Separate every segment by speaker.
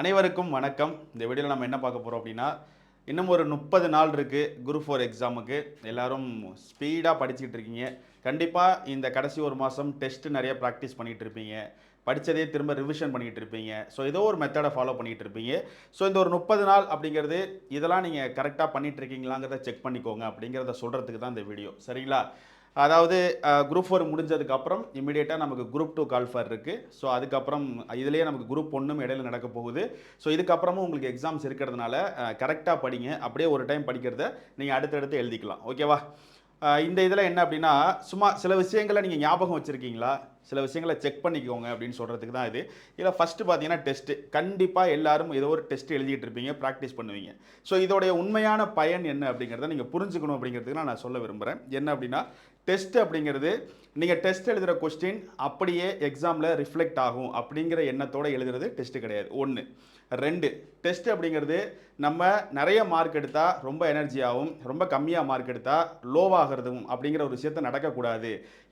Speaker 1: அனைவருக்கும் வணக்கம். இந்த வீடியோவில் நம்ம என்ன பார்க்க போகிறோம் அப்படின்னா இன்னும் ஒரு முப்பது நாள் இருக்குது குரூப் ஃபோர் எக்ஸாமுக்கு எல்லோரும் ஸ்பீடாக படிச்சுக்கிட்டு இருக்கீங்க. கண்டிப்பாக இந்த கடைசி ஒரு மாதம் டெஸ்ட்டு நிறைய ப்ராக்டிஸ் பண்ணிகிட்டு இருப்பீங்க. படித்ததே திரும்ப ரிவிஷன் பண்ணிகிட்டு இருப்பீங்க. ஸோ ஏதோ ஒரு மெத்தடை ஃபாலோ பண்ணிகிட்டு இருப்பீங்க. ஸோ இந்த ஒரு முப்பது நாள் அப்படிங்கிறது இதெல்லாம் நீங்கள் கரெக்டாக பண்ணிகிட்ருக்கீங்களாங்கிறத செக் பண்ணிக்கோங்க அப்படிங்கிறத சொல்கிறதுக்கு தான் இந்த வீடியோ சரிங்களா? அதாவது குரூப் ஃபோர் முடிஞ்சதுக்கு அப்புறம் இமீடியட்டாக நமக்கு குரூப் டூ கால்ஃபர் இருக்குது ஸோ அதுக்கப்புறம் இதுலேயே நமக்கு குரூப் ஒன்றும் இடையில நடக்க போகுது. ஸோ இதுக்கப்புறமும் உங்களுக்கு எக்ஸாம்ஸ் இருக்கிறதுனால கரெக்டாக படிங்க. அப்படியே ஒரு டைம் படிக்கிறத நீங்கள் அடுத்தடுத்து எழுதிக்கலாம். ஓகேவா இந்த இதில் என்ன அப்படின்னா சும்மா சில விஷயங்களை நீங்கள் ஞாபகம் வச்சுருக்கீங்களா? சில விஷயங்களை செக் பண்ணிக்கோங்க அப்படின்னு சொல்கிறதுக்கு தான் இது. இதில் ஃபஸ்ட்டு பார்த்தீங்கன்னா டெஸ்ட்டு கண்டிப்பாக எல்லாரும் ஏதோ ஒரு டெஸ்ட் எழுதிட்டு இருப்பீங்க ப்ராக்டிஸ் பண்ணுவீங்க. ஸோ இதோடைய உண்மையான பயன் என்ன அப்படிங்கிறத நீங்கள் புரிஞ்சுக்கணும் அப்படிங்கிறதுக்கு நான் சொல்ல விரும்புகிறேன் என்ன அப்படின்னா டெஸ்ட் அப்படிங்கிறது நீங்கள் டெஸ்ட் எழுதுகிற கொஸ்டின் அப்படியே எக்ஸாமில் ரிஃப்ளெக்ட் ஆகும் அப்படிங்கிற எண்ணத்தோடு எழுதுறது டெஸ்ட்டு கிடையாது. ஒன்று ரெண்டு. டெஸ்ட் அப்படிங்கிறது நம்ம நிறைய மார்க் எடுத்தால் ரொம்ப எனர்ஜியாகவும் ரொம்ப கம்மியாக மார்க் எடுத்தால் லோவாகிறதும் அப்படிங்கிற ஒரு விஷயத்தை நடக்கக்கூடாது.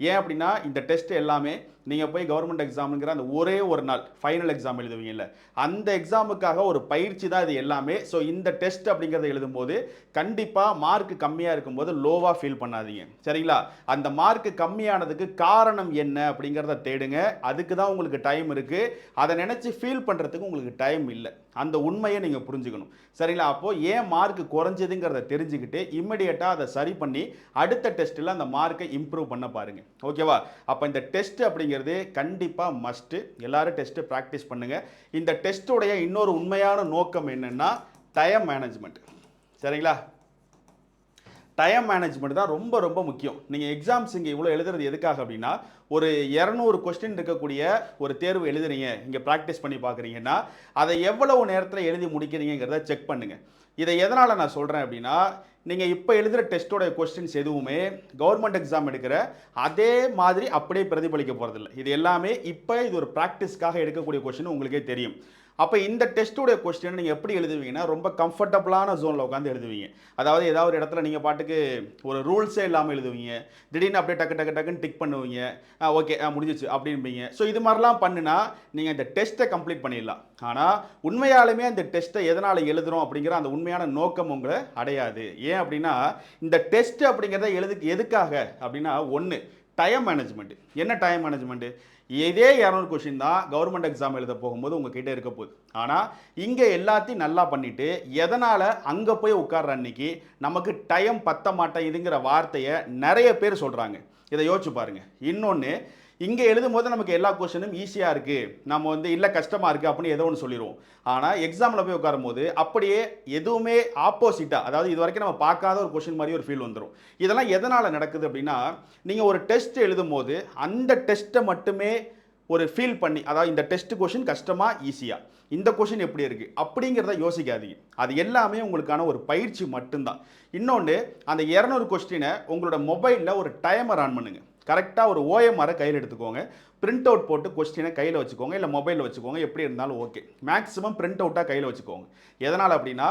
Speaker 1: ஏன் அப்படின்னா இந்த டெஸ்ட் எல்லாமே நீங்கள் போய் கவர்மெண்ட் எக்ஸாமுங்கிற அந்த ஒரே ஒரு நாள் ஃபைனல் எக்ஸாம் எழுதுவீங்கல்ல அந்த எக்ஸாமுக்காக ஒரு பயிற்சி தான் இது எல்லாமே. ஸோ இந்த டெஸ்ட் அப்படிங்கிறத எழுதும்போது கண்டிப்பாக மார்க் கம்மியாக இருக்கும்போது லோவாக ஃபீல் பண்ணாதீங்க. சரிங்களா? அந்த மார்க் கம்மியானதுக்கு காரணம் என்ன அப்படிங்கிறத தேடுங்க. அதுக்கு தான் உங்களுக்கு டைம் இருக்குது அதை நினச்சி ஃபீல் பண்ணுறதுக்கு உங்களுக்கு டைம் இல்லை. அந்த உண்மையை நீங்கள் புரிஞ்சுக்கணும். சரிங்களா? அப்போது ஏன் மார்க் குறைஞ்சதுங்கிறத தெரிஞ்சுக்கிட்டு இம்மிடியட்டாக அதை சரி பண்ணி அடுத்த டெஸ்ட்டில் அந்த மார்க்கை இம்ப்ரூவ் பண்ண பாருங்க. ஓகேவா அப்போ இந்த டெஸ்ட் அப்படிங்கிறது கண்டிப்பாக மஸ்ட்டு எல்லாரும் டெஸ்ட்டு ப்ராக்டிஸ் பண்ணுங்கள் இந்த டெஸ்ட்டுடைய இன்னொரு உண்மையான நோக்கம் என்னென்னா டைம் மேனேஜ்மெண்ட் சரிங்களா? டைம் மேனேஜ்மெண்ட் தான் ரொம்ப ரொம்ப முக்கியம். நீங்கள் எக்ஸாம்ஸ் இங்கே இவ்வளோ எழுதுறது எதுக்காக அப்படின்னா ஒரு இரநூறு கொஸ்டின் இருக்கக்கூடிய ஒரு தேர்வு எழுதுறீங்க இங்கே ப்ராக்டிஸ் பண்ணி பார்க்குறீங்கன்னா அதை எவ்வளவு நேரத்தில் எழுதி முடிக்கிறீங்கிறத செக் பண்ணுங்கள் இதை எதனால் நான் சொல்கிறேன் அப்படின்னா நீங்கள் இப்போ எழுதுகிற டெஸ்ட்டோட கொஸ்டின்ஸ் எதுவுமே கவர்மெண்ட் எக்ஸாம் எடுக்கிற அதே மாதிரி அப்படியே பிரதிபலிக்க போகிறதில்ல இது எல்லாமே இப்போ இது ஒரு ப்ராக்டிஸ்க்காக எடுக்கக்கூடிய கொஸ்டின் உங்களுக்கே தெரியும். அப்போ இந்த டெஸ்ட்டுடைய கொஸ்டின் நீங்கள் எப்படி எழுதுவீங்கன்னா ரொம்ப கம்ஃபர்டபுளான ஜோனில் உட்காந்து எழுதுவீங்க. அதாவது ஏதாவது ஒரு இடத்துல நீங்கள் பாட்டுக்கு ஒரு ரூல்ஸே இல்லாமல் எழுதுவீங்க. திடீர்னு அப்படியே டக்கு டக்கு டக்குன்னு டிக் பண்ணுவீங்க. ஓகே முடிஞ்சிச்சு அப்படின்பீங்க ஸோ இது மாதிரிலாம் பண்ணுனா நீங்கள் இந்த டெஸ்ட்டை கம்ப்ளீட் பண்ணிடலாம். ஆனால் உண்மையாலுமே அந்த டெஸ்ட்டை எதனால் எழுதுகிறோம் அப்படிங்கிற அந்த உண்மையான நோக்கம் உங்களை அடையாது. ஏன் அப்படின்னா இந்த டெஸ்ட் அப்படிங்கிறத எழுதுக்கு எதுக்காக அப்படின்னா ஒன்று டைம் மேனேஜ்மெண்ட் என்ன டைம் மேனேஜ்மெண்ட்டு இதே இரநூறு கொஷின் தான் கவர்மெண்ட் எக்ஸாம் எழுத போகும்போது உங்ககிட்ட இருக்க போகுது. ஆனால் இங்கே எல்லாத்தையும் நல்லா பண்ணிவிட்டு எதனால் அங்கே போய் உட்கார்ற அன்னைக்கு நமக்கு டைம் பத்த மாட்டேங்குதுங்கிற வார்த்தையை நிறைய பேர் சொல்கிறாங்க இதை யோசிச்சு பாருங்கள் இன்னொன்று இங்கே எழுதும் போது நமக்கு எல்லா கொஷனும் ஈஸியாக இருக்குது நம்ம வந்து இல்லை கஷ்டமாக இருக்குது அப்படின்னு ஏதோ ஒன்று சொல்லிடுவோம் ஆனால் எக்ஸாமில் போய் உட்காரும்போது அப்படியே எதுவுமே ஆப்போசிட்டாக அதாவது இது வரைக்கும் நம்ம பார்க்காத ஒரு கொஷின் மாதிரி ஒரு ஃபீல் வந்துடும் இதெல்லாம் எதனால் நடக்குது அப்படின்னா நீங்கள் ஒரு டெஸ்ட் எழுதும்போது அந்த டெஸ்ட்டை மட்டுமே ஒரு ஃபீல் பண்ணி அதாவது இந்த டெஸ்ட் கொஷின் கஷ்டமாக ஈஸியாக இந்த கொஷின் எப்படி இருக்குது அப்படிங்கிறத யோசிக்காதீங்க. அது எல்லாமே உங்களுக்கான ஒரு பயிற்சி மட்டும்தான். இன்னொன்று அந்த இரநூறு கொஸ்டினை உங்களோட மொபைலில் ஒரு டைமர் ஆன் பண்ணுங்கள் கரெக்டாக ஒரு ஓஎம்ஆரை கையில் எடுத்துக்கோங்க. பிரிண்ட் அவுட் போட்டு கொஸ்டினை கையில் வச்சுக்கோங்க. இல்லை மொபைலில் வச்சுக்கோங்க. எப்படி இருந்தாலும் ஓகே மேக்ஸிமம் பிரிண்ட் அவுட்டாக கையில் வச்சுக்கோங்க. எதனால் அப்படின்னா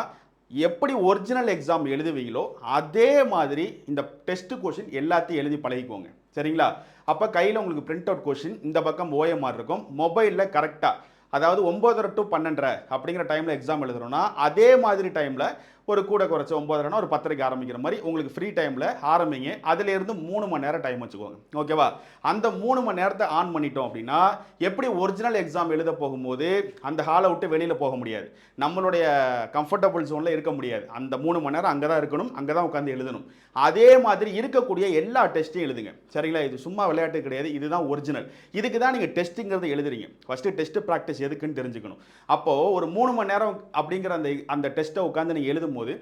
Speaker 1: எப்படி ஒரிஜினல் எக்ஸாம் எழுதுவீங்களோ அதே மாதிரி இந்த டெஸ்ட் கொஷின் எல்லாத்தையும் எழுதி பழகிக்கோங்க. சரிங்களா? அப்போ கையில் உங்களுக்கு பிரிண்ட் அவுட் கொஷின் இந்த பக்கம் ஓஎம்ஆர் இருக்கும். மொபைலில் கரெக்டாக அதாவது ஒம்போதரை டு பன்னெண்டரை அப்படிங்கிற டைமில் எக்ஸாம் எழுதுறோம்னா அதே மாதிரி டைமில் ஒரு கூட குறைச்ச ஒம்பதரைனா ஒரு பத்தரைக்கு ஆரம்பிக்கிற மாதிரி உங்களுக்கு ஃப்ரீ டைமில் ஆரம்பிங்க. அதுலேருந்து மூணு மணி நேரம் டைம் வச்சுக்கோங்க. ஓகேவா அந்த மூணு மணி நேரத்தை ஆன் பண்ணிட்டோம் அப்படின்னா எப்படி ஒரிஜினல் எக்ஸாம் எழுத போகும்போது அந்த ஹாலை விட்டு வெளியில் போக முடியாது? நம்மளுடைய கம்ஃபர்டபுள் ஜோனில் இருக்க முடியாது. அந்த மூணு மணி நேரம் அங்கே தான் இருக்கணும் அங்கே தான் உட்காந்து எழுதணும். அதே மாதிரி இருக்கக்கூடிய எல்லா டெஸ்ட்டையும் எழுதுங்க. சரிங்களா? இது சும்மா விளையாட்டு கிடையாது. இதுதான் ஒரிஜினல் இதுக்கு தான் நீங்கள் டெஸ்ட்டுங்கிறது எழுதுறீங்க. ஃபஸ்ட்டு டெஸ்ட் ப்ராக்டிஸ் எதுக்குன்னு தெரிஞ்சுக்கணும். அப்போது ஒரு மூணு மணி நேரம் அப்படிங்கிற அந்த அந்த டெஸ்ட்டை உட்காந்து நீங்கள் எழுதும் போது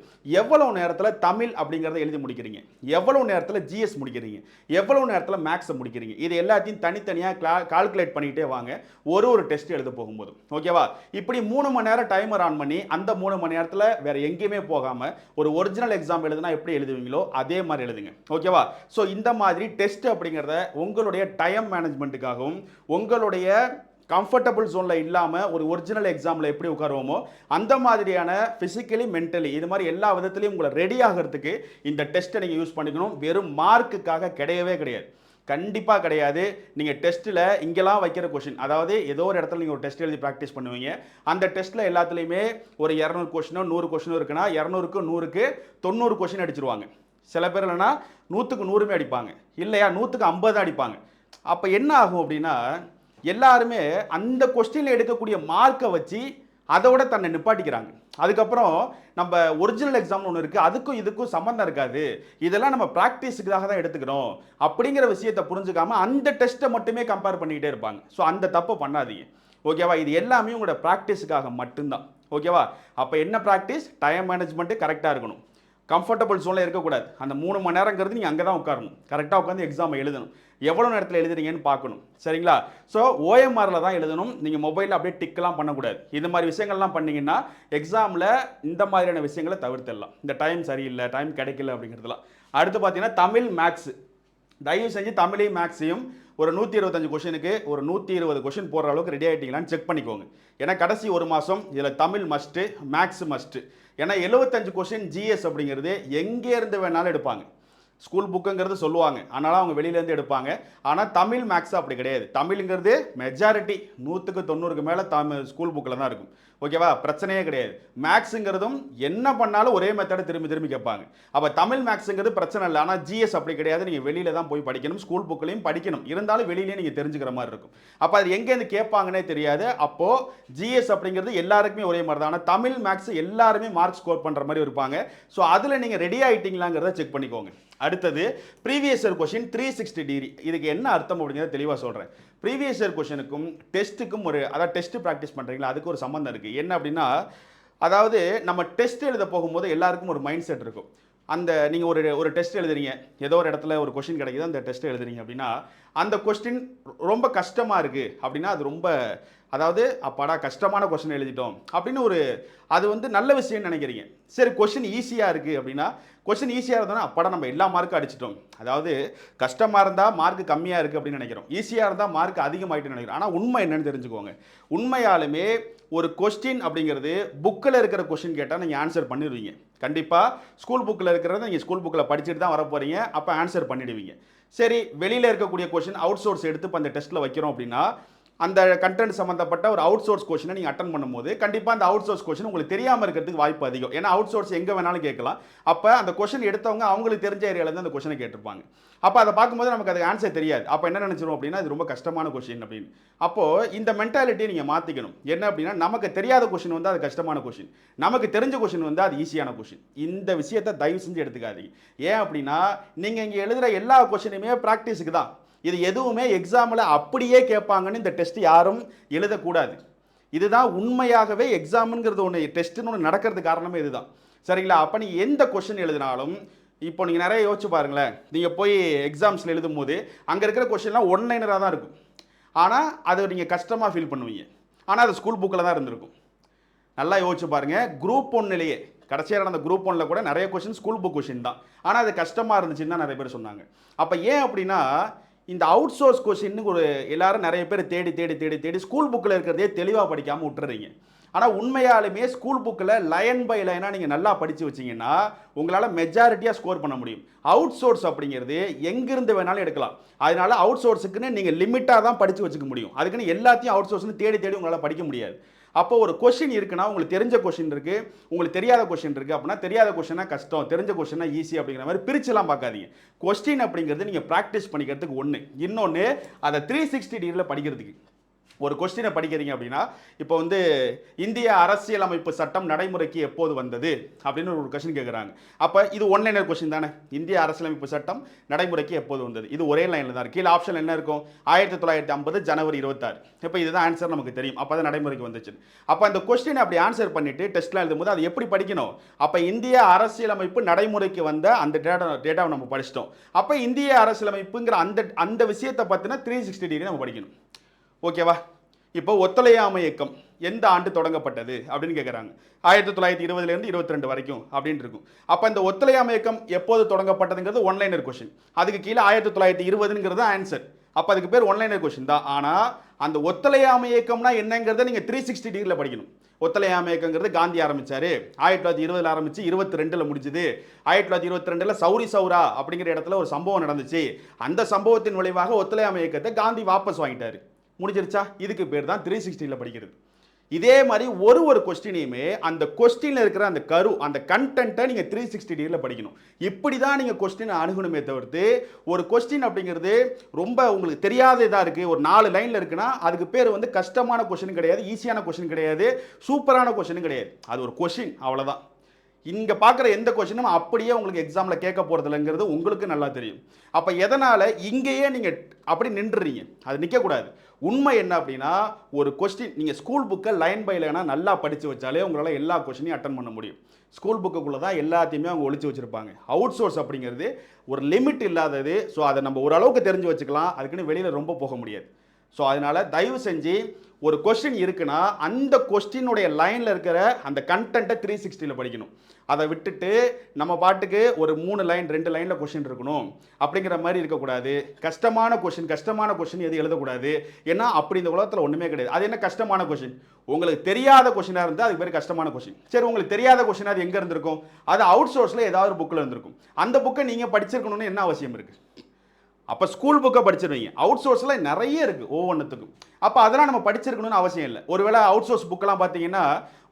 Speaker 1: எவ்வளவு நேரத்தில் தமிழ் அப்படிங்கிறத எழுதி முடிக்கிறீங்க? எவ்வளவு நேரத்தில் ஜிஎஸ் முடிக்கிறீங்க? எவ்வளவு நேரத்தில் மேக்ஸை முடிக்கிறீங்க? இது எல்லாத்தையும் தனித்தனியாக கிளா கால்குலேட் பண்ணிகிட்டே வாங்க. ஒரு ஒரு டெஸ்ட் எழுத போகும்போது. ஓகேவா இப்படி மூணு மணி நேரம் டைமர் ஆன் பண்ணி அந்த மூணு மணி நேரத்தில் வேற எங்கேயுமே போகாமல் ஒரு ஒரிஜினல் எக்ஸாம் எழுதுனா எப்படி எழுதுவீங்களோ அதே மாதிரி எழுதுங்க. ஓகேவா ஸோ இந்த மாதிரி டெஸ்ட் அப்படிங்கிறத உங்களுடைய டைம் மேனேஜ்மெண்ட்டுக்காகவும் உங்களுடைய கம்ஃபர்டபுள் ஜோனில் இல்லாமல் ஒரு ஒரிஜினல் எக்ஸாமில் எப்படி உட்காருவோமோ அந்த மாதிரியான ஃபிசிக்கலி மென்டலி இது மாதிரி எல்லா விதத்துலையும் உங்களை ரெடி ஆகிறதுக்கு இந்த டெஸ்ட்டை நீங்கள் யூஸ் பண்ணிக்கணும். வெறும் மார்க்குக்காக கிடையவே கிடையாது. கண்டிப்பாக கிடையாது. நீங்கள் டெஸ்ட்டில் இங்கெல்லாம் வைக்கிற கொஷின் அதாவது ஏதோ ஒரு இடத்துல நீங்கள் ஒரு டெஸ்ட் எழுதி ப்ராக்டிஸ் பண்ணுவீங்க. அந்த டெஸ்ட்டில் எல்லாத்துலேயுமே ஒரு இரநூறு கொஷினோ நூறு கொஷினோ இருக்குன்னா இரநூறுக்கு நூறுக்கு தொண்ணூறு கொஷின் அடிச்சிருவாங்க. சில பேர் இல்லைன்னா நூற்றுக்கு நூறுமே அடிப்பாங்க. இல்லையா நூற்றுக்கு ஐம்பது அடிப்பாங்க. அப்போ என்ன ஆகும் அப்படின்னா எல்லாருமே அந்த கொஸ்டினில் எடுக்கக்கூடிய மார்க்கை வச்சு அதோட தன்னை நிப்பாட்டிக்கிறாங்க. அதுக்கப்புறம் நம்ம ஒரிஜினல் எக்ஸாம்னு ஒன்று இருக்குது அதுக்கும் இதுக்கும் சம்மந்தம் இருக்காது. இதெல்லாம் நம்ம ப்ராக்டிஸுக்காக தான் எடுத்துக்கிறோம். அப்படிங்கிற விஷயத்தை புரிஞ்சுக்காம அந்த டெஸ்ட்டை மட்டுமே கம்பேர் பண்ணிக்கிட்டே இருப்பாங்க. ஸோ அந்த தப்பை பண்ணாதீங்க. ஓகேவா இது எல்லாமே உங்களோட ப்ராக்டிஸுக்காக மட்டும்தான். ஓகேவா அப்போ என்ன ப்ராக்டிஸ் டைம் மேனேஜ்மெண்ட்டு கரெக்டாக இருக்கணும். கம்ஃபர்டபுள் ஜோனில் இருக்கக்கூடாது. அந்த மூணு மணி நேரங்கிறது நீங்கள் அங்கே தான் உட்காரணும் கரெக்டாக உட்காந்து எக்ஸாமை எழுதணும். எவ்வளோ நேரத்தில் எழுதுறீங்கன்னு பார்க்கணும். சரிங்களா? ஸோ ஓஎம்ஆரில் தான் எழுதணும். நீங்கள் மொபைலில் அப்படியே டிக்கெலாம் பண்ணக்கூடாது. இது மாதிரி விஷயங்கள்லாம் பண்ணிங்கன்னா எக்ஸாமில் இந்த மாதிரியான விஷயங்களை தவிர்த்திடலாம். இந்த டைம் சரியில்லை டைம் கிடைக்கல அப்படிங்கிறதுலாம். அடுத்து பார்த்தீங்கன்னா தமிழ் மேக்ஸ் தயவு செஞ்சு தமிழையும் மேக்ஸையும் ஒரு நூற்றி இருபத்தஞ்சு கொஷனுக்கு ஒரு நூற்றி இருபது கொஷின் போடுற அளவுக்கு ரெடி ஆகிட்டீங்களான்னு செக் பண்ணிக்கோங்க. ஏன்னா கடைசி ஒரு மாதம் இதில் தமிழ் மஸ்ட்டு மேக்ஸ் மஸ்ட்டு ஏன்னா எழுபத்தஞ்சு கொஷின் ஜிஎஸ் அப்படிங்கிறது எங்கே இருந்து வேணாலும் எடுப்பாங்க. ஸ்கூல் புக்குங்கிறது சொல்லுவாங்க. அதனால அவங்க வெளியிலேருந்து எடுப்பாங்க. ஆனால் தமிழ் மேக்ஸ் அப்படி கிடையாது. தமிழுங்கிறது மெஜாரிட்டி நூற்றுக்கு தொண்ணூறுக்கு மேலே தமிழ் ஸ்கூல் புக்கில் தான் இருக்கும். ஓகேவா? பிரச்சனையே கிடையாது. மேக்ஸுங்கிறதும் என்ன பண்ணாலும் ஒரே மெத்தடை திரும்பி திரும்பி கேட்பாங்க. அப்போ தமிழ் மேக்ஸுங்கிறது பிரச்சனை இல்லை. ஆனால் ஜிஎஸ் அப்படி கிடையாது. நீங்கள் வெளியில தான் போய் படிக்கணும். ஸ்கூல் புக்லையும் படிக்கணும். இருந்தாலும் வெளியிலேயே நீங்கள் தெரிஞ்சுக்கிற மாதிரி இருக்கும். அப்போ அது எங்கேருந்து கேட்பாங்கன்னே தெரியாது. அப்போது ஜிஎஸ் அப்படிங்கிறது எல்லாருக்குமே ஒரே மாதிரி தான் ஆனால் தமிழ் மேக்ஸ் எல்லாருமே மார்க் ஸ்கோர் பண்ணுற மாதிரி இருப்பாங்க. ஸோ அதில் நீங்கள் ரெடி ஆகிட்டீங்களாங்கிறத செக் பண்ணிக்கோங்க. அடுத்தது previous year question three sixty degree இதுக்கு என்ன அர்த்தம் அப்படிங்கிறத தெளிவாக சொல்கிறேன் ப்ரீவியஸ் இயர் கொஷனுக்கும் டெஸ்ட்டுக்கும் ஒரு அதாவது டெஸ்ட் ப்ராக்டிஸ் பண்ணுறீங்களா அதுக்கு ஒரு சம்மந்தம் இருக்குது என்ன அப்படின்னா அதாவது நம்ம டெஸ்ட் எழுத போகும்போது எல்லாருக்கும் ஒரு மைண்ட் செட் இருக்கும். அந்த நீங்கள் ஒரு ஒரு டெஸ்ட் எழுதுறீங்க. ஏதோ ஒரு இடத்துல ஒரு கொஷின் கிடைக்குது அந்த டெஸ்ட் எழுதுறீங்க அப்படின்னா அந்த கொஸ்டின் ரொம்ப கஷ்டமாக இருக்குது அப்படின்னா அது ரொம்ப அதாவது அப்பாடா கஷ்டமான கொஸ்டின் எழுதிட்டோம் அப்படின்னு ஒரு அது வந்து நல்ல விஷயம்னு நினைக்கிறீங்க. சரி கொஷின் ஈஸியாக இருக்குது அப்படின்னா கொஷின் ஈஸியாக இருந்தோன்னா அப்பாடா நம்ம எல்லா மார்க்கும் அடிச்சிட்டோம். அதாவது கஷ்டமாக இருந்தால் மார்க் கம்மியாக இருக்குது அப்படின்னு நினைக்கிறோம். ஈஸியாக இருந்தால் மார்க் அதிகமாகிட்டுன்னு நினைக்கிறோம். ஆனால் உண்மை என்னென்னு தெரிஞ்சுக்கோங்க. உண்மையாலுமே ஒரு கொஸ்டின் அப்படிங்கிறது புக்கில் இருக்கிற கொஸ்டின் கேட்டால் நீங்கள் ஆன்சர் பண்ணிடுவீங்க. கண்டிப்பாக ஸ்கூல் புக்கில் இருக்கிறத நீங்கள் ஸ்கூல் புக்கில் படிச்சுட்டு தான் வர போகிறீங்க அப்போ ஆன்சர் பண்ணிடுவீங்க. சரி வெளியில் இருக்கக்கூடிய கொஷின் அவுட் சோர்ஸ் எடுத்து இப்போ அந்த டெஸ்ட்டில் வைக்கிறோம் அப்படின்னா அந்த கண்டென்ட் சம்மந்தப்பட்ட ஒரு அவுட் சோர்ஸ் கொஷினை நீங்கள் அட்டன் பண்ணும்போது கண்டிப்பாக அந்த அவுட் சோர்ஸ் கொஷின் உங்களுக்கு தெரியாமல் இருக்கிறதுக்கு வாய்ப்பு அதிகம். ஏன்னா அவுட் சோர்ஸ் எங்கே வேணாலும் கேட்கலாம். அப்போ அந்த கொஷின் எடுத்தவங்க அவங்களுக்கு தெரிஞ்ச ஏரியாவில் அந்த கொஷினை கேட்டிருப்பாங்க. அப்போ அதை பார்க்கும்போது நமக்கு அதுக்கு ஆன்சர் தெரியாது. அப்போ என்ன நினச்சிரும் அப்படின்னா இது ரொம்ப கஷ்டமான கொஷின் அப்படின்னு. அப்போது இந்த மென்டாலிட்டியை நீங்கள் மாற்றிக்கணும் என்ன அப்படின்னா நமக்கு தெரியாத கொஷின் வந்து அது கஷ்டமான கொஷின் நமக்கு தெரிஞ்ச கொஷின் வந்து அது ஈஸியான கொஷின் இந்த விஷயத்தை தயவு செஞ்சு எடுத்துக்காதீங்க. ஏன் அப்படின்னா நீங்கள் இங்கே எழுதுகிற எல்லா கொஷினுமே ப்ராக்டிஸுக்கு தான். இது எதுவுமே எக்ஸாமில் அப்படியே கேட்பாங்கன்னு இந்த டெஸ்ட் யாரும் எழுதக்கூடாது. இதுதான் உண்மையாகவே எக்ஸாமுங்கிறது ஒன்று டெஸ்ட்டுன்னு ஒன்று நடக்கிறதுக்கு காரணமே இதுதான். சரிங்களா? அப்போ நீங்கள் எந்த கொஷின் எழுதினாலும் இப்போ நீங்கள் நிறைய யோசிச்சு பாருங்களேன். நீங்கள் போய் எக்ஸாம்ஸில் எழுதும் போது அங்கே இருக்கிற கொஷின்லாம் ஒன்லைனராக தான் இருக்கும். ஆனால் அதை நீங்கள் கஷ்டமாக ஃபீல் பண்ணுவீங்க. ஆனால் அது ஸ்கூல் புக்கில் தான் இருந்திருக்கும். நல்லா யோசிச்சு பாருங்கள் குரூப் ஒன்னிலேயே கடைசியாக நடந்த குரூப் ஒன்றில் கூட நிறைய கொஷின் ஸ்கூல் புக் கொஷின் தான். ஆனால் அது கஷ்டமாக இருந்துச்சுன்னு தான் நிறைய பேர் சொன்னாங்க. அப்போ ஏன் அப்படின்னா இந்த அவுட் சோர்ஸ் கொஷின்னு ஒரு எல்லாரும் நிறைய பேர் தேடி தேடி தேடி தேடி ஸ்கூல் புக்கில் இருக்கிறதே தெளிவாக படிக்காமல் விட்டுறீங்க. ஆனால் உண்மையாலுமே ஸ்கூல் புக்கில் லைன் பை லைனாக நீங்கள் நல்லா படித்து வச்சீங்கன்னா உங்களால் மெஜாரிட்டியாக ஸ்கோர் பண்ண முடியும். அவுட் சோர்ஸ் அப்படிங்கிறது எங்கேருந்து வேணாலும் எடுக்கலாம். அதனால அவுட் சோர்ஸுக்குன்னு நீங்கள் லிமிட்டாக தான் படித்து வச்சுக்க முடியும். அதுக்குன்னு எல்லாத்தையும் அவுட் சோர்ஸ்னு தேடி தேடி உங்களால் படிக்க முடியாது. அப்போ ஒரு கொஷின் இருக்குன்னா உங்களுக்கு தெரிஞ்ச கொஷின் இருக்கு. உங்களுக்கு தெரியாத கொஷின் இருக்கு அப்படின்னா தெரியாத கொஷினா கஷ்டம். தெரிஞ்ச கொஷினா ஈஸி அப்படிங்கிற மாதிரி பிரிச்சுலாம் பார்க்காதீங்க. கொஸ்டின் அப்படிங்கிறது நீங்கள் ப்ராக்டிஸ் பண்ணிக்கிறதுக்கு ஒன்று இன்னொன்று அதை த்ரீ சிக்ஸ்டி டிகிரியில் படிக்கிறதுக்கு. ஒரு கொஸ்டினை படிக்கிறீங்க அப்படின்னா இப்போ வந்து இந்திய அரசியலமைப்பு சட்டம் நடைமுறைக்கு எப்போது வந்தது அப்படின்னு ஒரு கொஸ்டின் கேட்குறாங்க அப்போ இது ஒன் லைனர் கொஸ்டின் தானே? இந்திய அரசியலமைப்பு சட்டம் நடைமுறைக்கு எப்போது வந்தது? இது ஒரே லைனில் தான் கீழே ஆப்ஷன் என்ன இருக்கும்? ஆயிரத்தி தொள்ளாயிரத்தி ஐம்பது ஜனவரி இருபத்தாறு. இப்போ இதுதான் ஆன்சர் நமக்கு தெரியும். அப்போ தான் நடைமுறைக்கு வந்துச்சு அப்போ அந்த கொஸ்டினை அப்படி ஆன்சர் பண்ணிட்டு டெஸ்ட்லாம் எழுதும்போது அது எப்படி படிக்கணும்? அப்போ இந்திய அரசியலமைப்பு நடைமுறைக்கு வந்த அந்த டேட்டா டேட்டாவை நம்ம படிச்சிட்டோம். அப்போ இந்திய அரசியலமைப்புங்கிற அந்த அந்த விஷயத்தை பற்றின த்ரீ சிக்ஸ்டி டிகிரி நம்ம படிக்கணும். ஓகேவா? இப்போ ஒத்துழையாமை இயக்கம் எந்த ஆண்டு தொடங்கப்பட்டது அப்படின்னு கேட்குறாங்க ஆயிரத்தி தொள்ளாயிரத்தி இருபதுலேருந்து இருபத்தி ரெண்டு வரைக்கும் அப்படின்னு இருக்கும். அப்போ இந்த ஒத்துழையாமை இயக்கம் எப்போது தொடங்கப்பட்டதுங்கிறது ஒன்லைனர் கொஷின் அதுக்கு கீழே ஆயிரத்தி தொள்ளாயிரத்தி இருபதுங்கிறது ஆன்சர் அப்போ அதுக்கு பேர் ஒன்லைனர் கொஷின் தான். ஆனால் அந்த ஒத்துழையாமை இயக்கம்னா என்னங்கிறத நீங்கள் த்ரீ சிக்ஸ்டி டிகிரியில் படிக்கணும். ஒத்துழையாமை இயக்கங்கிறது காந்தி ஆரம்பித்தார் ஆயிரத்தி தொள்ளாயிரத்தி இருபதுல ஆரம்பித்து இருபத்தி ரெண்டில் முடிஞ்சுது. ஆயிரத்தி தொள்ளாயிரத்தி இருபத்தி ரெண்டில் சௌரி சௌரா அப்படிங்கிற இடத்துல ஒரு சம்பவம் நடந்துச்சு. அந்த சம்பவத்தின் விளைவாக ஒத்துழையாமை இயக்கத்தை காந்தி வாபஸ் வாங்கிட்டார். முடிஞ்சிருச்சா? இதுக்கு பேர் தான் த்ரீ சிக்ஸ்டியில் படிக்கிறது. இதே மாதிரி ஒரு ஒரு கொஸ்டினையுமே அந்த கொஸ்டினில் இருக்கிற அந்த கரு அந்த கண்டென்ட்டை நீங்கள் த்ரீ சிக்ஸ்டி டிகிரியில் படிக்கணும். இப்படி தான் நீங்கள் கொஸ்டினை அணுகணுமே தவிர்த்து ஒரு கொஸ்டின் அப்படிங்கிறது ரொம்ப உங்களுக்கு தெரியாத இதாக இருக்குது ஒரு நாலு லைனில் இருக்குன்னா அதுக்கு பேர் வந்து கஷ்டமான கொஸ்டின் கிடையாது ஈஸியான கொஸ்டின் கிடையாது சூப்பரான கொஸ்டின் கிடையாது. அது ஒரு கொஸ்டின் அவ்வளோதான் இங்கே பார்க்குற எந்த கொஷினும் அப்படியே உங்களுக்கு எக்ஸாமில் கேட்க போகிறதில்லைங்கிறது உங்களுக்கு நல்லா தெரியும். அப்போ எதனால் இங்கேயே நீங்கள் அப்படி நின்றுறீங்க? அது நிற்கக்கூடாது உண்மை என்ன அப்படின்னா ஒரு கொஸ்டின் நீங்கள் ஸ்கூல் புக்கை லைன் பை லைனாக நல்லா படித்து வச்சாலே உங்களால் எல்லா கொஸ்டினையும் அட்டன் பண்ண முடியும். ஸ்கூல் புக்குக்குள்ளே தான் எல்லாத்தையுமே அவங்க ஒழிச்சு வச்சுருப்பாங்க. அவுட் சோர்ஸ் அப்படிங்கிறது ஒரு லிமிட் இல்லாதது ஸோ அதை நம்ம ஓரளவுக்கு தெரிஞ்சு வச்சுக்கலாம். அதுக்குன்னு வெளியில் ரொம்ப போக முடியாது. ஸோ அதனால் தயவு செஞ்சு ஒரு கொஸ்டின் இருக்குன்னா அந்த கொஸ்டினுடைய லைனில் இருக்கிற அந்த கண்டென்ட்டை த்ரீ சிக்ஸ்டியில் படிக்கணும். அதை விட்டுட்டு நம்ம பாட்டுக்கு ஒரு மூணு லைன் ரெண்டு லைனில் கொஸ்டின் இருக்கணும். அப்படிங்கிற மாதிரி இருக்கக்கூடாது. கஷ்டமான கொஷின் கஷ்டமான கொஸ்டின் எதுவும் எழுதக்கூடாது? ஏன்னா அப்படி இந்த உலகத்தில் ஒன்றுமே கிடையாது. அது என்ன கஷ்டமான கொஸ்டின் உங்களுக்கு தெரியாத கொஷினாக இருந்தால் அதுக்கு பேர் கஷ்டமான கொஸ்டின் சரி உங்களுக்கு தெரியாத கொஷின் அது எங்கே இருந்திருக்கும்? அது அவுட் சோர்ஸில் ஏதாவது ஒரு புக்கில் இருந்திருக்கும். அந்த புக்கை நீங்கள் படிச்சிருக்கணும்னு என்ன அவசியம் இருக்குது அப்போ ஸ்கூல் புக்கை படிச்சிருவீங்க. அவுட் சோர்ஸில் நிறைய இருக்குது ஒவ்வொன்றுத்துக்கும் அப்போ அதெல்லாம் நம்ம படிச்சிருக்கணும்னு அவசியம் இல்லை. ஒருவேளை அவுட் சோர்ஸ் புக்கெல்லாம் பார்த்தீங்கன்னா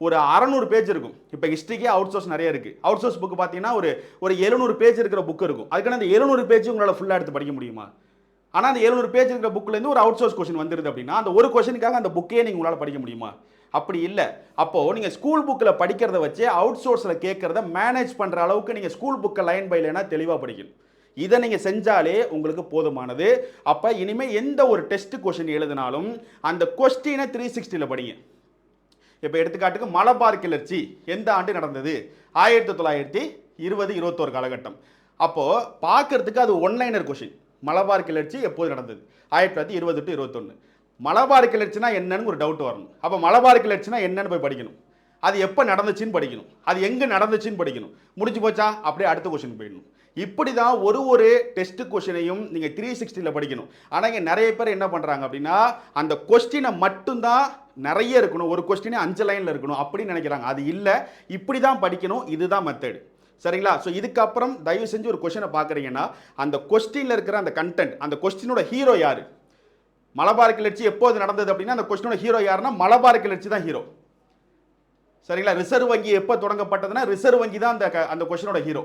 Speaker 1: ஒரு அறநூறு பேஜ் இருக்கும். இப்போ ஹிஸ்ட்ரிக்கே அவுட் சோர்ஸ் நிறைய இருக்குது அவுட் சோர்ஸ் புக்கு பார்த்தீங்கன்னா ஒரு ஒரு எழுநூறு பேஜ் இருக்கிற புக் இருக்கும். அதுக்கான அந்த எழுநூறு பேஜ் உங்களால் ஃபுல்லாக எடுத்து படிக்க முடியுமா? ஆனால் அந்த எழுநூறு பேஜ் இருக்கிற புக்லேருந்து ஒரு அவுட் சோர்ஸ் கொஸ்டின் வந்துருது அப்படின்னா அந்த ஒரு கொஸ்டினுக்காக அந்த புக்கே நீங்கள் உங்களால் படிக்க முடியுமா? அப்படி இல்லை. அப்போது நீங்கள் ஸ்கூல் புக்கில் படிக்கிறத வச்சு அவுட் சோர்ஸில் கேட்குறத மேனேஜ் பண்ணுற அளவுக்கு நீங்கள் ஸ்கூல் புக்கை லைன் பை லைனாக தெளிவாக படிக்கணும். இதை நீங்கள் செஞ்சாலே உங்களுக்கு போதுமானது. அப்போ இனிமேல் எந்த ஒரு டெஸ்ட் கொஷின் எழுதினாலும் அந்த கொஸ்டினை த்ரீ சிக்ஸ்டியில் படிங்க. இப்போ எடுத்துக்காட்டுக்கு மலபார் கிளர்ச்சி எந்த ஆண்டு நடந்தது? ஆயிரத்தி தொள்ளாயிரத்தி இருபது இருபத்தோரு காலகட்டம். அப்போது பார்க்கறதுக்கு அது ஒன்லைனர் கொஷின் மலபார் கிளர்ச்சி எப்போது நடந்தது? ஆயிரத்தி தொள்ளாயிரத்தி இருபது டு இருபத்தொன்று மலபார் கிளர்ச்சினா என்னன்னு ஒரு டவுட் வரணும். அப்போ மலபார் கிளர்ச்சினா என்னன்னு போய் படிக்கணும். அது எப்போ நடந்துச்சுன்னு படிக்கணும். அது எங்கே நடந்துச்சுன்னு படிக்கணும். முடிஞ்சு போச்சா? அப்படியே அடுத்த கொஷின் போயிடணும். இப்படி தான் ஒரு ஒரு டெஸ்ட் கொஷினையும் நீங்கள் த்ரீ சிக்ஸ்டியில் படிக்கணும். ஆனால் இங்கே நிறைய பேர் என்ன பண்ணுறாங்க அப்படின்னா அந்த கொஸ்டினை மட்டும்தான் நிறைய இருக்கணும். ஒரு கொஸ்டினே அஞ்சு லைனில் இருக்கணும் அப்படின்னு நினைக்கிறாங்க. அது இல்லை. இப்படி தான் படிக்கணும். இதுதான் மெத்தடு சரிங்களா? ஸோ இதுக்கப்புறம் தயவு செஞ்சு ஒரு கொஷினை பார்க்குறீங்கன்னா அந்த கொஸ்டினில் இருக்கிற அந்த கண்டென்ட் அந்த கொஸ்டினோட ஹீரோ யார்? மலபார் கிளர்ச்சி எப்போது நடந்தது அப்படின்னா அந்த கொஸ்டினோட ஹீரோ யாருன்னா மலபார் கிளர்ச்சி தான் ஹீரோ சரிங்களா? ரிசர்வ் வங்கி எப்போ தொடங்கப்பட்டதுன்னா ரிசர்வ் வங்கி தான் அந்த அந்த கொஸ்டினோட ஹீரோ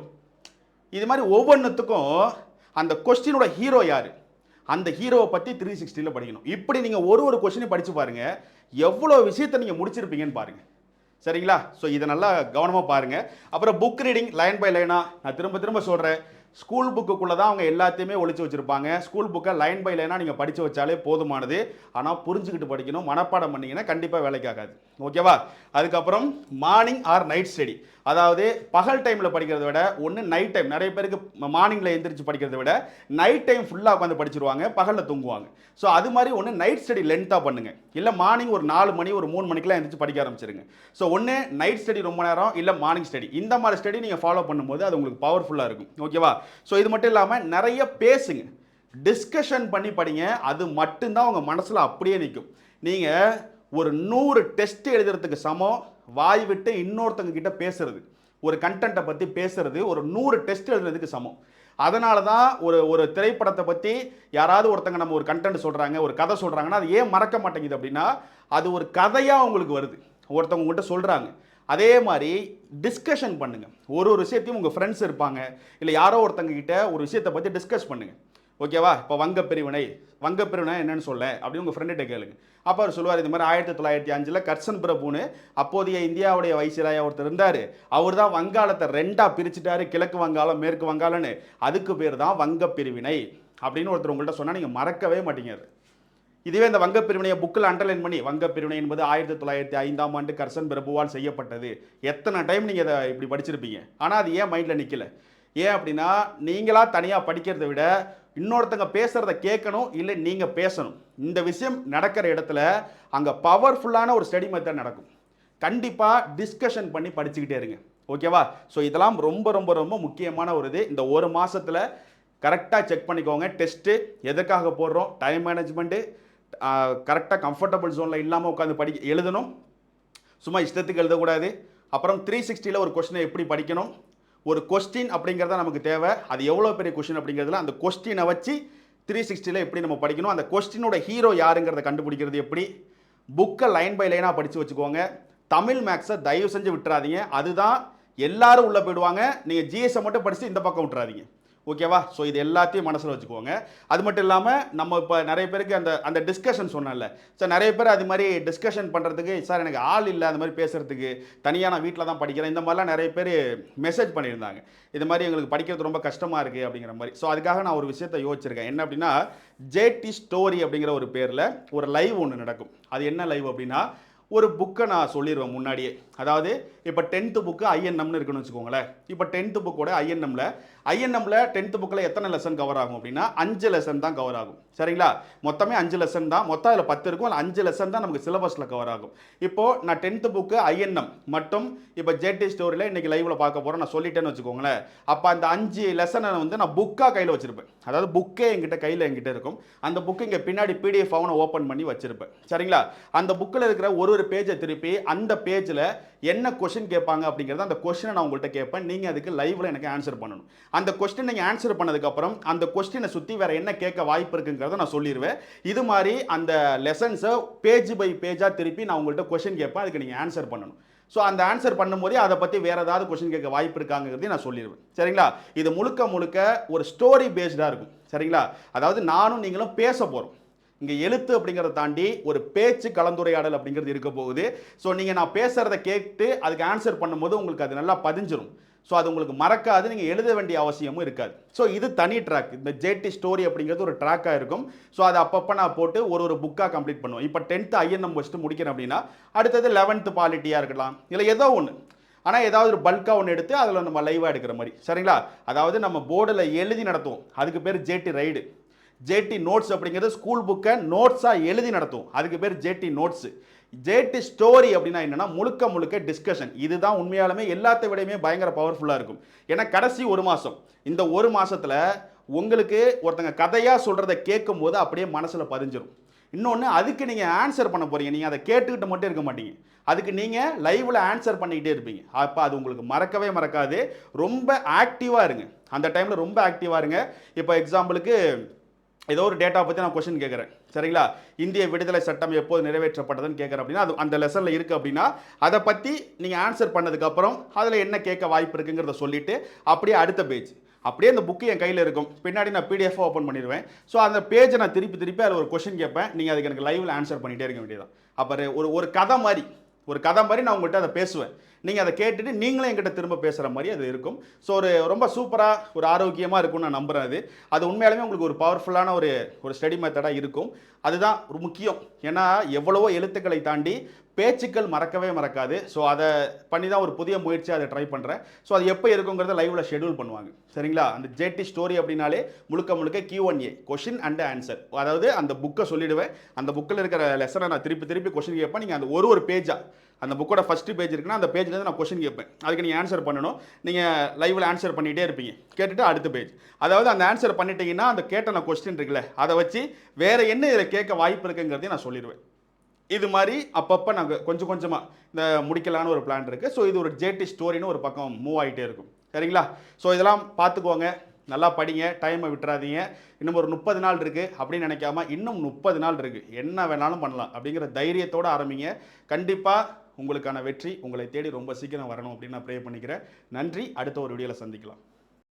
Speaker 1: இது மாதிரி ஒவ்வொன்றுத்துக்கும் அந்த கொஸ்டினோட ஹீரோ யார்? அந்த ஹீரோவை பற்றி த்ரீ சிக்ஸ்டியில் படிக்கணும். இப்படி நீங்கள் ஒரு ஒரு கொஸ்டினையும் படித்து பாருங்கள் எவ்வளோ விஷயத்தை நீங்கள் முடிச்சிருப்பீங்கன்னு பாருங்கள் சரிங்களா? ஸோ இதை நல்லா கவனமாக பாருங்கள் அப்புறம் புக் ரீடிங் லைன் பை லைனாக நான் திரும்ப திரும்ப சொல்கிறேன் ஸ்கூல் புக்குக்குள்ளே தான் அவங்க எல்லாத்தையுமே ஒழிச்சு வச்சுருப்பாங்க. ஸ்கூல் புக்கை லைன் பை லைனாக நீங்கள் படித்து வச்சாலே போதுமானது. ஆனால் புரிஞ்சுக்கிட்டு படிக்கணும் மனப்பாடம் பண்ணிங்கன்னா கண்டிப்பாக வேலைக்கு ஆகாது. ஓகேவா அதுக்கப்புறம் மார்னிங் ஆர் நைட் ஸ்டடி அதாவது பகல் டைமில் படிக்கிறத விட ஒன்று நைட் டைம் நிறைய பேருக்கு மார்னிங்கில் எந்திரிச்சு படிக்கிறத விட நைட் டைம் ஃபுல்லாக உட்காந்து படிச்சிருவாங்க பகலில் தூங்குவாங்க. ஸோ அது மாதிரி ஒன்று நைட் ஸ்டடி லென்த்தாக பண்ணுங்க. இல்லை மார்னிங் ஒரு நாலு மணி ஒரு மூணு மணிக்கெலாம் எந்திரிச்சு படிக்க ஆரம்பிச்சிருங்க. ஸோ ஒன்று நைட் ஸ்டடி ரொம்ப நேரம் இல்லை மார்னிங் ஸ்டடி இந்த மாதிரி ஸ்டடி நீங்கள் ஃபாலோ பண்ணும்போது அது உங்களுக்கு பவர்ஃபுல்லாக இருக்கும். ஓகேவா ஸோ இது மட்டும் இல்லாமல் நிறைய பேசுங்க. டிஸ்கஷன் பண்ணி படிங்க. அது மட்டும்தான் உங்கள் மனசில் அப்படியே நிற்கும் நீங்கள் ஒரு நூறு டெஸ்ட் எழுதுறதுக்கு சமம். வாய் விட்டு இன்னொருத்தங்க கிட்ட பேசுறது. ஒரு கண்டென்ட்டை பற்றி பேசுறது ஒரு நூறு டெஸ்ட் எழுதுனதுக்கு சமம். அதனால தான் ஒரு ஒரு திரைப்படத்தை பற்றி யாராவது ஒருத்தங்க நம்ம ஒரு கண்டென்ட் சொல்கிறாங்க ஒரு கதை சொல்கிறாங்கன்னா அது ஏன் மறக்க மாட்டேங்குது அப்படின்னா அது ஒரு கதையாக உங்களுக்கு வருது. ஒருத்தவங்க உங்கள்கிட்ட சொல்கிறாங்க அதே மாதிரி டிஸ்கஷன் பண்ணுங்கள் ஒரு ஒரு விஷயத்தையும் உங்கள் ஃப்ரெண்ட்ஸ் இருப்பாங்க. இல்லை யாரோ ஒருத்தங்க கிட்ட ஒரு விஷயத்தை பற்றி டிஸ்கஸ் பண்ணுங்கள் ஓகேவா இப்போ வங்க பிரிவினை. வங்க பிரிவினை என்னன்னு சொல்ல அப்படின்னு உங்கள் ஃப்ரெண்டுகிட்ட கேளுங்க. அப்போ அவர் சொல்லுவார் இந்த மாதிரி ஆயிரத்தி தொள்ளாயிரத்தி அஞ்சில் கர்சன் பிரபுன்னு அப்போதைய இந்தியாவுடைய வைசிராயா ஒருத்தர் இருந்தார். அவர் தான் வங்காளத்தை ரெண்டாக பிரிச்சுட்டாரு கிழக்கு வங்காளம் மேற்கு வங்காளம்னு. அதுக்கு பேர் தான் வங்க பிரிவினை அப்படின்னு ஒருத்தர் உங்கள்கிட்ட சொன்னால் நீங்கள் மறக்கவே மாட்டீங்க. இதுவே இந்த வங்க பிரிவினையை புக்கில் அண்டர்லைன் பண்ணி வங்க பிரிவினை என்பது ஆயிரத்தி தொள்ளாயிரத்தி ஐந்தாம் ஆண்டு கர்சன் பிரபுவால் செய்யப்பட்டது. எத்தனை டைம் நீங்கள் இதை இப்படி படிச்சிருப்பீங்க? ஆனால் அது ஏன் மைண்டில் நிற்கல ஏன் அப்படின்னா நீங்களாக தனியாக படிக்கிறதை விட இன்னொருத்தங்க பேசுகிறத கேட்கணும் இல்லை நீங்கள் பேசணும். இந்த விஷயம் நடக்கிற இடத்துல அங்கே பவர்ஃபுல்லான ஒரு ஸ்டடி மெத்தட் நடக்கும். கண்டிப்பாக டிஸ்கஷன் பண்ணி படிச்சுக்கிட்டே இருங்க. ஓகேவா? ஸோ இதெல்லாம் ரொம்ப ரொம்ப ரொம்ப முக்கியமான ஒரு இது. இந்த ஒரு மாதத்தில் கரெக்டாக செக் பண்ணிக்கோங்க. டெஸ்ட்டு எதுக்காக போடுறோம்? டைம் மேனேஜ்மெண்ட்டு கரெக்டாக கம்ஃபர்டபுள் ஜோனில் இல்லாமல் உட்காந்து படி எழுதணும். சும்மா இஷ்டத்துக்கு எழுதக்கூடாது. அப்புறம் த்ரீ சிக்ஸ்டியில் ஒரு கொஷினை எப்படி படிக்கணும்? ஒரு கொஸ்டின் அப்படிங்கிறத நமக்கு தேவை. அது எவ்வளோ பெரிய கொஸ்டின் அப்படிங்கிறதுல அந்த கொஸ்டினை வச்சு த்ரீ சிக்ஸ்டியில் எப்படி நம்ம படிக்கணும் அந்த கொஸ்டினோட ஹீரோ யாருங்கிறத கண்டுபிடிக்கிறது எப்படி? புக்கை லைன் பை லைனாக படித்து வச்சுக்கோங்க. தமிழ் மேக்ஸை தயவு செஞ்சு விட்டுறாதீங்க. அதுதான் எல்லாரும் உள்ளே போயிடுவாங்க. நீங்கள் ஜிஎஸ்ஸை மட்டும் படித்து இந்த பக்கம் விட்டுறாதீங்க. ஓகேவா? ஸோ இது எல்லாத்தையும் மனசில் வச்சுக்கோங்க. அது மட்டும் இல்லாமல் நம்ம இப்போ நிறைய பேருக்கு அந்த அந்த டிஸ்கஷன் சொன்னேன்ல. சார் நிறைய பேர் அது மாதிரி டிஸ்கஷன் பண்ணுறதுக்கு சார் எனக்கு ஆள் இல்லை அந்த மாதிரி பேசுகிறதுக்கு தனியாக நான் வீட்டில் தான் படிக்கிறேன். இந்த மாதிரிலாம் நிறைய பேர் மெசேஜ் பண்ணியிருந்தாங்க. இது மாதிரி எங்களுக்கு படிக்கிறது ரொம்ப கஷ்டமாக இருக்குது அப்படிங்கிற மாதிரி. ஸோ அதுக்காக நான் ஒரு விஷயத்தை யோசிச்சிருக்கேன். என்ன அப்படின்னா ஜேடி ஸ்டோரி அப்படிங்கிற ஒரு பேரில் ஒரு லைவ் ஒன்று நடக்கும். அது என்ன லைவ் அப்படின்னா ஒரு புக்கை நான் சொல்லிடுவேன் முன்னாடியே. அதாவது இப்போ டென்த்து புக்கு ஐஎன்எம்னு இருக்குன்னு வச்சுக்கோங்களேன். இப்போ டென்த்து புக்கோட ஐஎன்எம்ல ஐஎன்எம்ல டென்த்து புக்கில் எத்தனை லெசன் கவர் ஆகும் அப்படின்னா அஞ்சு லெசன் தான் கவர் ஆகும். சரிங்களா? மொத்தமே அஞ்சு லெசன் தான். மொத்தம் அதில் பத்து இருக்கும். அதில் அஞ்சு லெசன் தான் நமக்கு சிலபஸில் கவர் ஆகும். இப்போது நான் டென்த்து புக்கு ஐஎன்எம் மட்டும் இப்போ ஜேடி ஸ்டோரியில் இன்றைக்கி லைவில் பார்க்க போகிறேன் நான் சொல்லிட்டேன்னு வச்சுக்கோங்களேன். அப்போ அந்த அஞ்சு லெசனை வந்து நான் புக்காக கையில் வச்சுருப்பேன். அதாவது புக்கே என்கிட்ட கையில் எங்கிட்ட இருக்கும். அந்த புக்கு இங்கே பின்னாடி பிடிஎஃப் அவனை ஓப்பன் பண்ணி வச்சுருப்பேன். சரிங்களா? அந்த புக்கில் இருக்கிற ஒரு ஒரு பேஜை திருப்பி அந்த பேஜில் என்ன கொஷின் கேட்பாங்க அப்படிங்கிறத அந்த கொஷினை நான் உங்கள்கிட்ட கேட்பேன். நீங்கள் அதுக்கு லைவில் எனக்கு ஆன்சர் பண்ணணும். அந்த கொஸ்டின் நீங்கள் ஆன்சர் பண்ணதுக்கப்புறம் அந்த கொஸ்டினை சுற்றி வேறு என்ன கேட்க வாய்ப்பு இருக்குங்கிறத நான் சொல்லிடுவேன் இது மாதிரி அந்த லெசன்ஸை பேஜ் பை பேஜாக திருப்பி நான் உங்கள்கிட்ட கொஸ்டின் கேட்பேன். அதுக்கு நீங்கள் ஆன்சர் பண்ணணும். ஸோ அந்த ஆன்சர் பண்ணும்போதே அதை பற்றி வேறு ஏதாவது கொஸ்டின் கேட்க வாய்ப்பு இருக்காங்கிறதையும் நான் சொல்லிடுவேன் சரிங்களா? இது முழுக்க முழுக்க ஒரு ஸ்டோரி பேஸ்டாக இருக்கும். சரிங்களா? அதாவது நானும் நீங்களும் பேச போகிறோம் இங்கே எழுத்து அப்படிங்கிறத தாண்டி ஒரு பேச்சு கலந்துரையாடல் அப்படிங்கிறது இருக்க போகுது. ஸோ நீங்கள் நான் பேசுகிறத கேட்டு அதுக்கு ஆன்சர் பண்ணும்போது உங்களுக்கு அது நல்லா பதிஞ்சிடும் ஸோ அது உங்களுக்கு மறக்காது நீங்கள் எழுத வேண்டிய அவசியமும் இருக்காது. ஸோ இது தனி ட்ராக் இந்த ஜேடி ஸ்டோரி அப்படிங்கிறது ஒரு ட்ராக்காக இருக்கும். ஸோ அதை அப்பப்போ நான் போட்டு ஒரு ஒரு புக்காக கம்ப்ளீட் பண்ணுவேன். இப்போ டென்த்து ஐஎன்எம் வச்சுட்டு முடிக்கிறேன் அப்படின்னா அடுத்தது லெவன்த்து பாலிட்டியாக இருக்கலாம். இல்லை ஏதோ ஒன்று ஆனால் ஏதாவது ஒரு பல்காக ஒன்று எடுத்து அதில் நம்ம லைவாக எடுக்கிற மாதிரி. சரிங்களா? அதாவது நம்ம போர்டில் எழுதி நடத்துவோம். அதுக்கு பேர் ஜேடி ரைடு ஜேடி நோட்ஸ் அப்படிங்கிறது ஸ்கூல் புக்கை நோட்ஸாக எழுதி நடத்தும். அதுக்கு பேர் ஜேடி நோட்ஸு ஜேடி ஸ்டோரி அப்படின்னா என்னன்னா முழுக்க முழுக்க டிஸ்கஷன் இதுதான் உண்மையாலுமே எல்லாத்தை விடையுமே பயங்கர பவர்ஃபுல்லாக இருக்கும். ஏன்னா கடைசி ஒரு மாதம் இந்த ஒரு மாதத்தில் உங்களுக்கு ஒருத்தங்க கதையாக சொல்கிறத கேட்கும் போது அப்படியே மனசில் பதிஞ்சிடும் இன்னொன்று அதுக்கு நீங்கள் ஆன்சர் பண்ண போகிறீங்க நீங்கள் அதை கேட்டுக்கிட்டு மட்டும் இருக்க மாட்டீங்க. அதுக்கு நீங்கள் லைவில் ஆன்சர் பண்ணிக்கிட்டே இருப்பீங்க. அப்போ அது உங்களுக்கு மறக்கவே மறக்காது. ரொம்ப ஆக்டிவாக இருங்க. அந்த டைமில் ரொம்ப ஆக்டிவாக இருங்க. இப்போ எக்ஸாம்பிளுக்கு ஏதோ ஒரு டேட்டா பற்றி நான் கொஸ்டின் கேட்குறேன். சரிங்களா? இந்திய விடுதலை சட்டம் எப்போது நிறைவேற்றப்பட்டதுன்னு கேட்குறேன் அப்படின்னா அது அந்த லெசனில் இருக்குது அப்படின்னா அதை பற்றி நீங்கள் ஆன்சர் பண்ணதுக்கப்புறம் அதில் என்ன கேட்க வாய்ப்பு இருக்குங்கிறத சொல்லிவிட்டு அப்படியே அடுத்த பேஜ் அப்படியே அந்த புக்கு என் கையில் இருக்கும். பின்னாடி நான் பிடிஎஃப் ஓப்பன் பண்ணிடுவேன். ஸோ அந்த பேஜை நான் திருப்பி திருப்பி அதில் ஒரு கொஷின் கேட்பேன். நீங்கள் அதுக்கு எனக்கு லைவில் ஆன்சர் பண்ணிகிட்டே இருக்க வேண்டியதான் அப்புறம் ஒரு ஒரு கதை மாதிரி ஒரு கதை மாதிரி நான் உங்கள்கிட்ட அதை பேசுவேன். நீங்கள் அதை கேட்டுட்டு நீங்களும் என்கிட்ட திரும்ப பேசுகிற மாதிரி அது இருக்கும். ஸோ ஒரு ரொம்ப சூப்பராக ஒரு ஆரோக்கியமாக இருக்கும்னு நான் நம்புகிறேன் அது. அது உண்மையாலுமே உங்களுக்கு ஒரு பவர்ஃபுல்லான ஒரு ஒரு ஸ்டடி மெத்தடாக இருக்கும். அதுதான் ஒரு முக்கியம். ஏன்னா எவ்வளவோ எழுத்துக்களை தாண்டி பேச்சுக்கள் மறக்கவே மறக்காது. ஸோ அதை பண்ணி தான் ஒரு புதிய முயற்சி அதை ட்ரை பண்ணுறேன் ஸோ அது எப்போ இருக்குங்கிறத லைவில் ஷெடியூல் பண்ணுவாங்க. சரிங்களா? அந்த ஜேடி ஸ்டோரி அப்படின்னாலே முழுக்க முழுக்க Q one A question and answer அதாவது அந்த புக்கை சொல்லிடுவேன். அந்த புக்கில் இருக்கிற லெசனை நான் திருப்பி திருப்பி கொஷின் கேட்பேன். நீங்கள் அந்த ஒரு ஒரு பேஜாக அந்த புக்கோட ஃபஸ்ட்டு பேஜ் இருக்குன்னா அந்த பேஜ்லேருந்து நான் கொஷின் கேட்பேன். அதுக்கு நீங்கள் ஆன்சர் பண்ணணும். நீங்கள் லைவில் ஆன்சர் பண்ணிகிட்டே இருப்பீங்க. கேட்டுட்டு அடுத்த பேஜ் அதாவது அந்த ஆன்சர் பண்ணிட்டீங்கன்னா அந்த கேட்ட நான் கொஸ்டின் இருக்குல்ல அதை வச்சு வேறு என்ன இதில் கேட்க வாய்ப்பு இருக்குங்கிறதையும் நான் சொல்லிடுவேன். இது மாதிரி அப்பப்போ நாங்கள் கொஞ்சம் கொஞ்சமாக இந்த முடிக்கலான்னு ஒரு பிளான் இருக்குது ஸோ இது ஒரு ஜேடி ஸ்டோரின்னு ஒரு பக்கம் மூவ் ஆகிட்டே இருக்கும். சரிங்களா? ஸோ இதெல்லாம் பார்த்துக்கோங்க. நல்லா படிங்க. டைமை விட்டுறாதீங்க. இன்னும் ஒரு முப்பது நாள் இருக்குது அப்படின்னு நினைக்காம இன்னும் முப்பது நாள் இருக்குது என்ன வேணாலும் பண்ணலாம் அப்படிங்கிற தைரியத்தோடு ஆரம்பிங்க. கண்டிப்பாக உங்களுக்கான வெற்றி உங்களை தேடி ரொம்ப சீக்கிரம் வரணும் அப்படின்னு நான் ப்ரே பண்ணிக்கிறேன். நன்றி. அடுத்த ஒரு வீடியோவில் சந்திக்கலாம்.